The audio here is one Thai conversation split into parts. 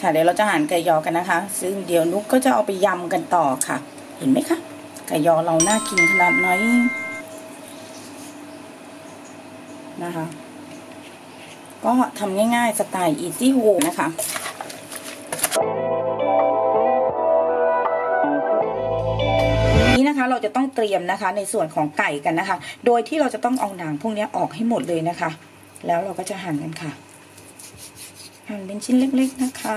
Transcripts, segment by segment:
ค่ะเดี๋ยวเราจะหั่นไก่ยอกันนะคะ ซึ่งเดี๋ยวนุกก็จะเอาไปยำกันต่อค่ะ เห็นไหมคะไก่ยอเราน่ากินขนาดไหนนะคะ ก็ทำง่ายๆสไตล์ easy home นะคะนี้นะคะเราจะต้องเตรียมนะคะในส่วนของไก่กันนะคะ โดยที่เราจะต้องเอาหนังพวกนี้ออกให้หมดเลยนะคะ แล้วเราก็จะหั่นกันค่ะ หั่นเป็นชิ้นเล็กๆนะคะ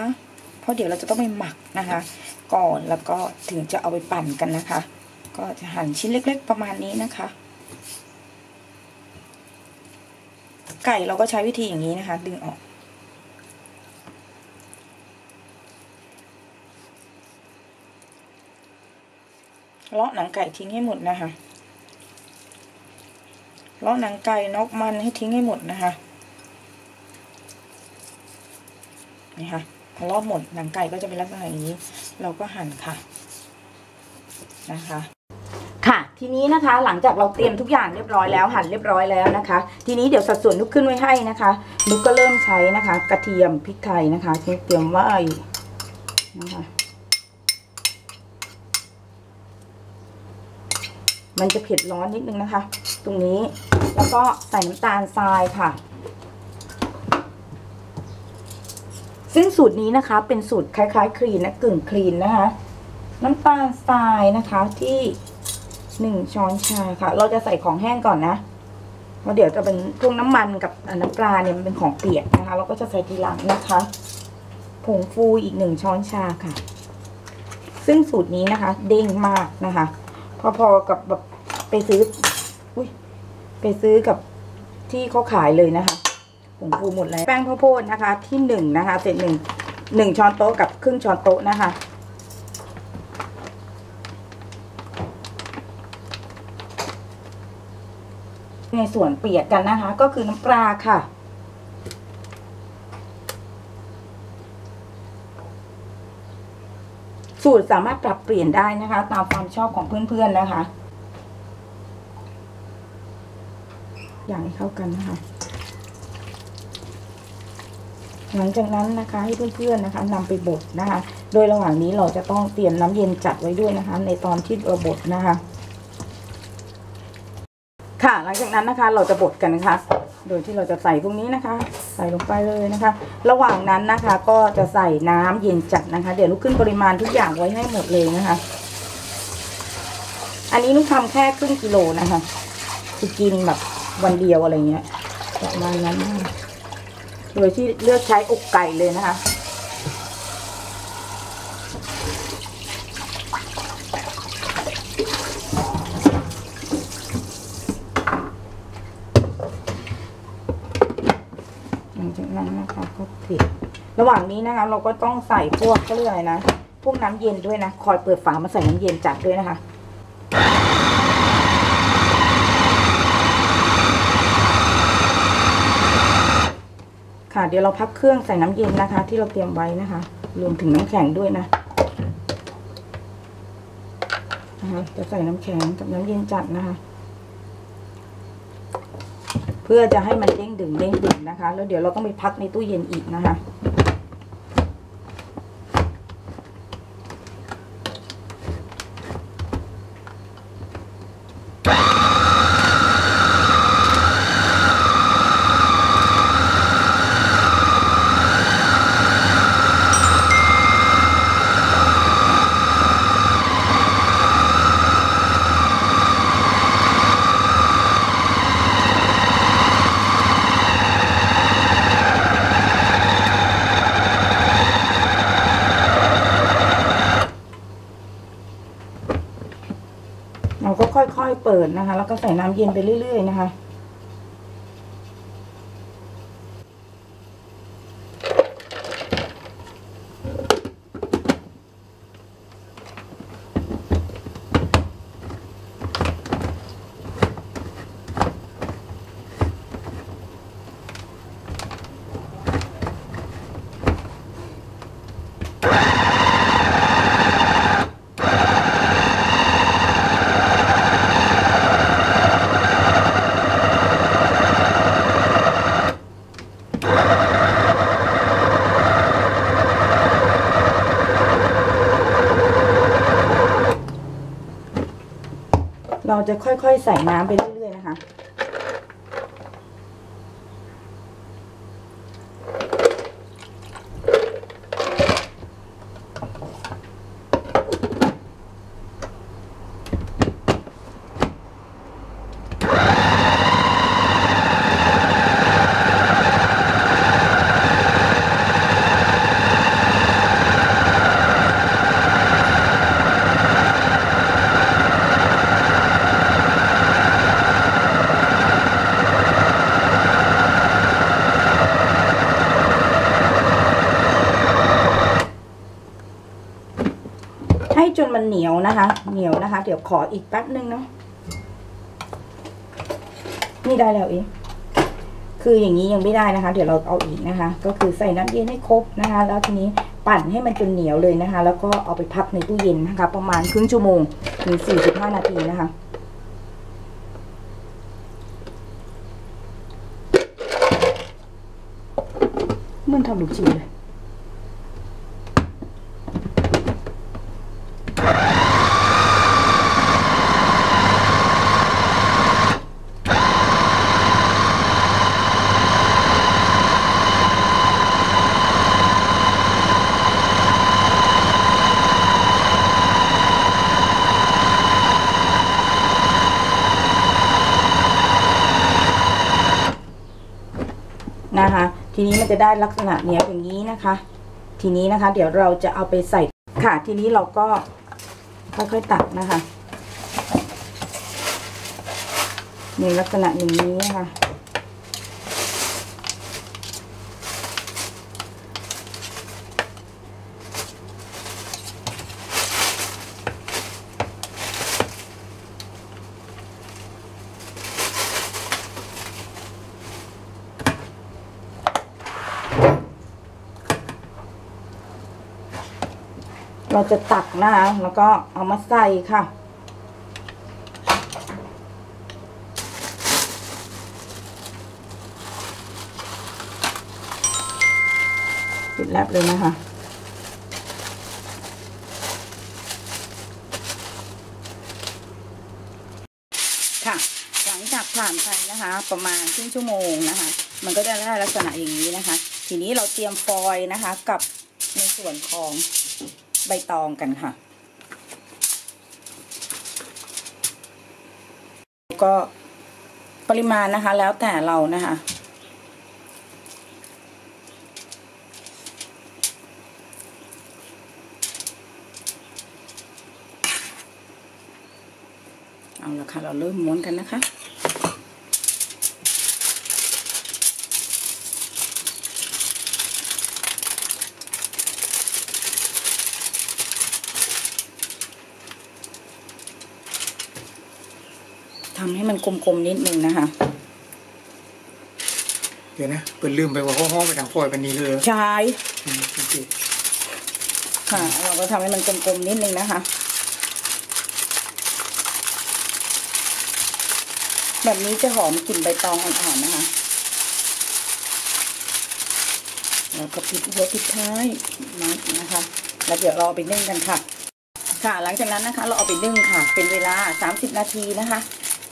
เพราะเดี๋ยวเราจะต้องไปหมักนะคะ ก่อนแล้วก็ถึงจะเอาไปปั่นกันนะคะ ก็จะหั่นชิ้นเล็ก ๆ ประมาณนี้นะคะ ไก่เราก็ใช้วิธีอย่างนี้นะคะ ดึงออกเลาะหนังไก่ทิ้งให้หมดนะคะเลาะหนังไก่นอกมันให้ทิ้งให้หมดนะคะ นี่ค่ะพอเลาะหมดหนังไก่ก็จะเป็นลักษณะอย่างนี้ เราก็หั่นค่ะนะคะค่ะ ทีนี้นะคะหลังจากเราเตรียมทุกอย่างเรียบร้อยแล้วหั่นเรียบร้อยแล้วนะคะ ทีนี้เดี๋ยวสัดส่วนนุกขึ้นไว้ให้นะคะ นุกก็เริ่มใช้นะคะ กระเทียมพริกไทยนะคะที่เตรียมไว้นะคะมันจะเผ็ดร้อนนิดนึงนะคะ ตรงนี้แล้วก็ใส่น้ำตาลทรายค่ะ ซึ่งสูตรนี้นะคะเป็นสูตรคล้ายๆคลีนนะกึ่งคลีนนะคะ น้ำตาลทรายนะคะที่หนึ่งช้อนชาค่ะ เราจะใส่ของแห้งก่อนนะเพราะเดี๋ยวจะเป็นพวกน้ำมันกับน้ำปลาเนี่ยมันเป็นของเปียกนะคะ เราก็จะใส่ทีหลังนะคะผงฟูอีกหนึ่งช้อนชาค่ะ ซึ่งสูตรนี้นะคะ เด้งมากนะคะ พอๆกับแบบไปซื้อ อุ้ยไปซื้อกับที่เขาขายเลยนะคะ ผงฟูหมดแล้วแป้งข้าวโพดนะคะ ที่หนึ่งนะคะเศษหนึ่งหนึ่งช้อนโต๊ะกับครึ่งช้อนโต๊ะนะคะในส่วนเปียกกันนะคะ ก็คือน้ำปลาค่ะ สูตรสามารถปรับเปลี่ยนได้นะคะ ตามความชอบของเพื่อนๆนะคะ อย่างให้เข้ากันนะคะ หลังจากนั้นนะคะให้เพื่อนๆนะคะนำไปบดนะคะ โดยระหว่างนี้เราจะต้องเตรียมน้ำเย็นจัดไว้ด้วยนะคะ ในตอนที่เราบดนะคะ ค่ะหลังจากนั้นนะคะเราจะบดกันนะคะ โดยที่เราจะใส่พวกนี้นะคะ ใส่ลงไปเลยนะคะ ระหว่างนั้นนะคะก็จะใส่น้ำเย็นจัดนะคะ เดี๋ยวลูกขึ้นปริมาณทุกอย่างไว้ให้หมดเลยนะคะ อันนี้ลูกทำแค่ครึ่งกิโลนะคะคือกินแบบวันเดียวอะไรเงี้ยประมาณนั้นนะคะ โดยที่เลือกใช้อกไก่เลยนะคะ หลังจากนั้นนะคะก็ปิดระหว่างนี้นะคะ เราก็ต้องใส่พวกเขาเรียกอะไรนะ พวกน้ำเย็นด้วยนะ คอยเปิดฝามาใส่น้ำเย็นจัดด้วยนะคะ เดี๋ยวเราพักเครื่องใส่น้ำเย็นนะคะ ที่เราเตรียมไว้นะคะ รวมถึงน้ำแข็งด้วยนะนะคะจะใส่น้ำแข็งกับน้ำเย็นจัดนะคะ เพื่อจะให้มันเด้งดึงเด้งดึงนะคะ แล้วเดี๋ยวเราต้องไปพักในตู้เย็นอีกนะคะ ดนะคะ แล้วก็ใส่น้ำเย็นไปเรื่อย ๆ นะคะ จะค่อยๆ ใส่น้ำไปเรื่อยๆนะคะ ให้จนมันเหนียวนะคะ เหนียวนะคะ เดี๋ยวขออีกแป๊บนึงเนาะนี่ได้แล้วเองคืออย่างนี้ยังไม่ได้นะคะ เดี๋ยวเราเอาอีกนะคะ ก็คือใส่น้ำเย็นให้ครบนะคะ แล้วทีนี้ปั่นให้มันจนเหนียวเลยนะคะ แล้วก็เอาไปพักในตู้เย็นนะคะ ประมาณครึ่งชั่วโมงถึงสี่สิบห้านาทีนะคะเหมันทำลูกชิ้นเลยีนี้มันจะได้ลักษณะเนี้ยอย่างนี้นะคะ ทีนี้นะคะ เดี๋ยวเราจะเอาไปใส่ค่ะ ทีนี้เราก็ค่อยๆตักนะคะในลักษณะอย่างนี้นะคะ เราจะตักนะคะ แล้วก็เอามาใส่ค่ะ ปิดแลบเลยนะคะค่ะ หลังจากผ่านไปนะคะ ประมาณครึ่งชั่วโมงนะคะ มันก็จะได้ลักษณะอย่างนี้นะคะ ทีนี้เราเตรียมฟอยล์นะคะ กับในส่วนของ ใบตองกันค่ะ ก็ปริมาณนะคะแล้วแต่เรานะคะเอาละค่ะ เราเริ่มม้วนกันนะคะ มันกลมๆนิดนึงนะคะ เดี๋ยวนะเปิดลืมไปว่าห้องไปทางฟอยล์เป็นนี้เลยใช่อืมโอเคค่ะ เราก็ทำให้มันกลมๆนิดนึงนะคะ แบบนี้จะหอมกลิ่นใบตองอ่อนๆนะคะแล้วก็ปิดหัวปิดท้ายนะคะ แล้วเดี๋ยวเราเอาไปนึ่งกันค่ะ ค่ะ หลังจากนั้นนะคะ เราเอาไปนึ่งค่ะ เป็นเวลา 30 นาทีนะคะ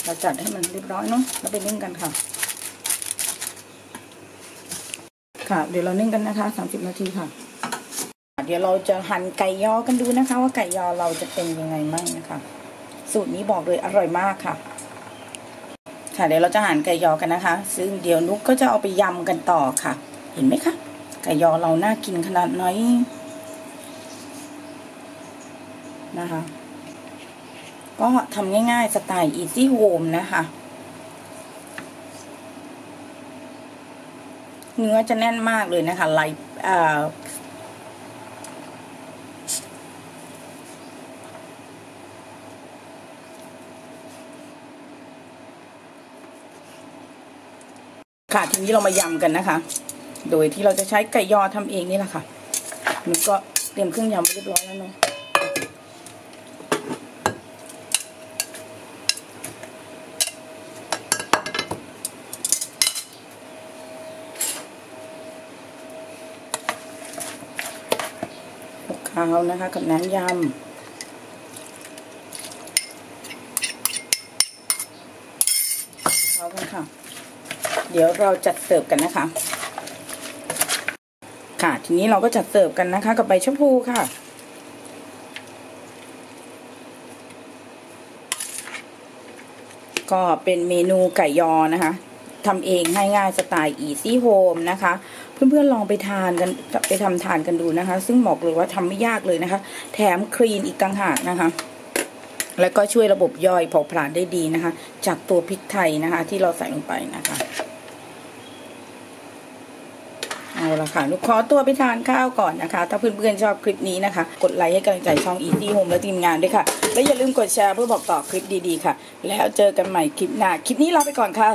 เราจัดให้มันเรียบร้อยเนาะแล้วไปนึ่งกันค่ะ ค่ะ เดี๋ยวเรานึ่งกันนะคะ30นาทีค่ะ เดี๋ยวเราจะหั่นไก่ยอกันดูนะคะ ว่าไก่ยอเราจะเป็นยังไงมั่งนะคะ สูตรนี้บอกเลยอร่อยมากค่ะ ค่ะ เดี๋ยวเราจะหั่นไก่ยอกันนะคะ ซึ่งเดี๋ยวนุกก็จะเอาไปยำกันต่อค่ะ เห็นไหมคะไก่ยอเราน่ากินขนาดไหนนะคะ ก็ทำง่ายๆ สไตล์ easy home นะคะ เนื้อจะแน่นมากเลยนะคะไลท์ค่ะทีนี้เรามายำกันนะคะ โดยที่เราจะใช้ไก่ยอทำเองนี่แหละค่ะหนูก็เตรียมเครื่องยำไว้เรียบร้อยแล้วเนาะ คลุกเคล้านะคะ กับน้ำยำเขากันค่ะ เดี๋ยวเราจัดเสิร์ฟกันนะคะ ค่ะทีนี้เราก็จัดเสิร์ฟกันนะคะ กับใบชะพูค่ะก็เป็นเมนูไก่ยอนะคะทำเองง่ายๆสไตล์ easy home นะคะ เพื่อนๆลองไปทานกันไปทำทานกันดูนะคะ ซึ่งบอกเลยว่าทำไม่ยากเลยนะคะ แถมคลีนอีกต่างหากนะคะ แล้วก็ช่วยระบบย่อยเผาผลาญได้ดีนะคะ จากตัวพริกไทยนะคะ ที่เราใส่ลงไปนะคะเอาละค่ะลูกขอตัวไปทานข้าวก่อนนะคะ ถ้าเพื่อนๆชอบคลิปนี้นะคะ กดไลค์ให้กำลังใจช่อง Easy Home และทีมงานด้วยค่ะ และอย่าลืมกดแชร์เพื่อบอกต่อคลิปดีๆค่ะ แล้วเจอกันใหม่คลิปหน้า คลิปนี้ลาไปก่อนค่ะ